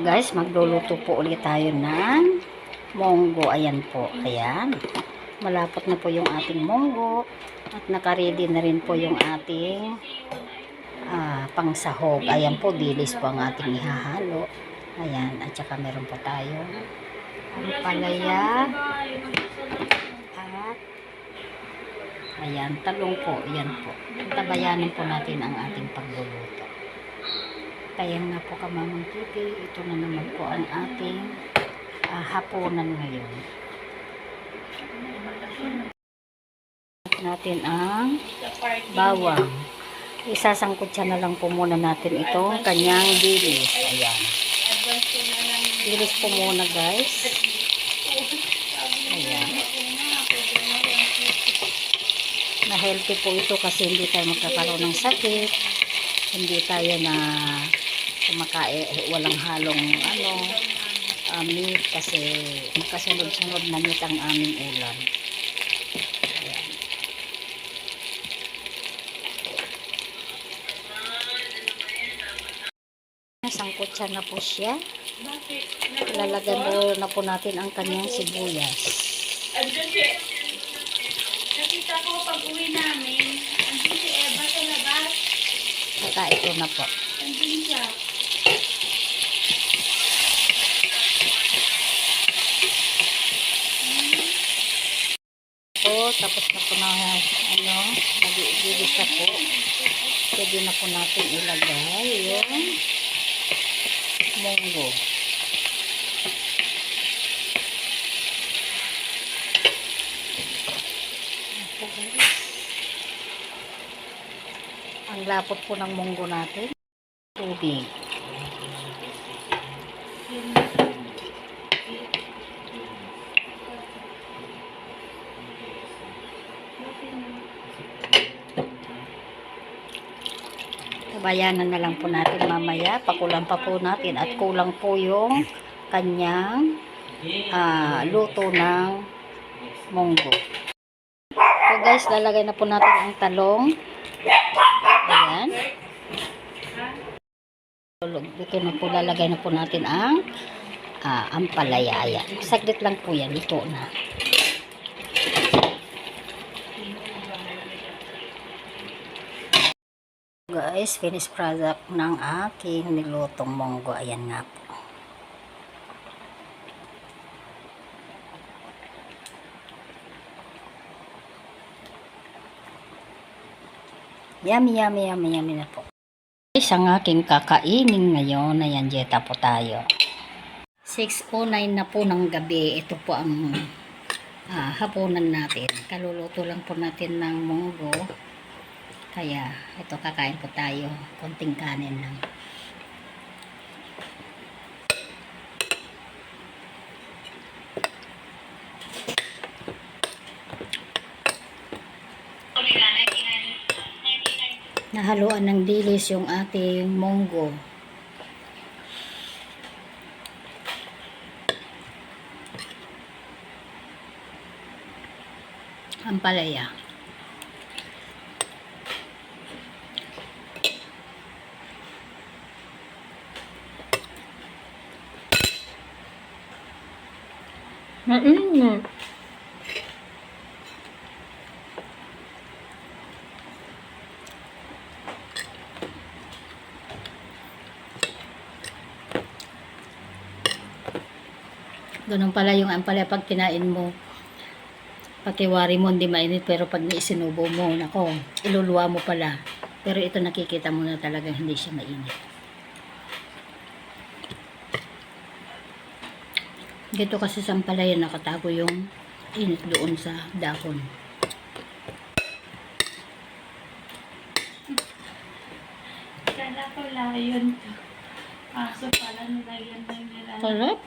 guys, magluluto po ulit tayo ng monggo. Ayan po. Ayan. Malapot na po yung ating monggo. At nakaready na rin po yung ating ah, pangsahog. Ayan po, dilis po ang ating ihahalo. Ayan. At saka meron po tayo ang palaya. At ayan, talong po. Ayan po. Tabayanan po natin ang ating pagluluto. Kaya nga po kamamang titi, ito na naman po ang ating ah, hapunan ngayon. natin ang bawang. Isasangkot siya na lang po muna natin itong kanyang dilis. Ayan. Dilis po muna guys. Ayan. Na healthy po ito kasi hindi tayo magkakaroon ng sakit. Hindi tayo na kumakain, walang halong ano, uh, meat kasi magkasunod-sunod na meat ang aming ulam. Ayan. Sangkot siya na po siya. Lalagyan na po natin ang kanyang sibuyas. Nakita ko pag uwi namin, andun si Eva sa labas. Saka ito na po. Andun siya. Po, tapos na po na, ano, nag-iilis na po. Pwede na po natin ilagay yung munggo. Ang lapot po ng munggo natin. Tubig. Bayanan na lang po natin mamaya. Pakulang pa po natin at kulang po yung kanyang ah, luto ng munggo. So guys, lalagay na po natin ang talong. Ayan. Dito na po lalagay na po natin ang ah, ampalaya. Ayan. Saglit lang po yan. Luto na. Guys, finished product ng aking nilutong monggo. Ayan nga po. Yummy, yummy, yummy, yummy na po. Guys, ang aking kakainin ngayon, ayan, jeta po tayo. 6.09 na po ng gabi. Ito po ang ah, hapunan natin. Kaluluto lang po natin ng monggo. Kaya, ito kakain po tayo. Konting kanin lang. Nahaluan ng dilis yung ating monggo. Ang palaya. Mainit. Ganun pala yung ampalaya pag kinain mo. Pakiwari mo hindi mainit pero pag isinubo mo, nako, iluluwa mo pala. Pero ito nakikita mo na talaga hindi siya mainit. Dito kasi sa ampalaya nakatago yung init doon sa dahon. Kala ko layon to. Kaso pala nilagyan lang nila. Sarap.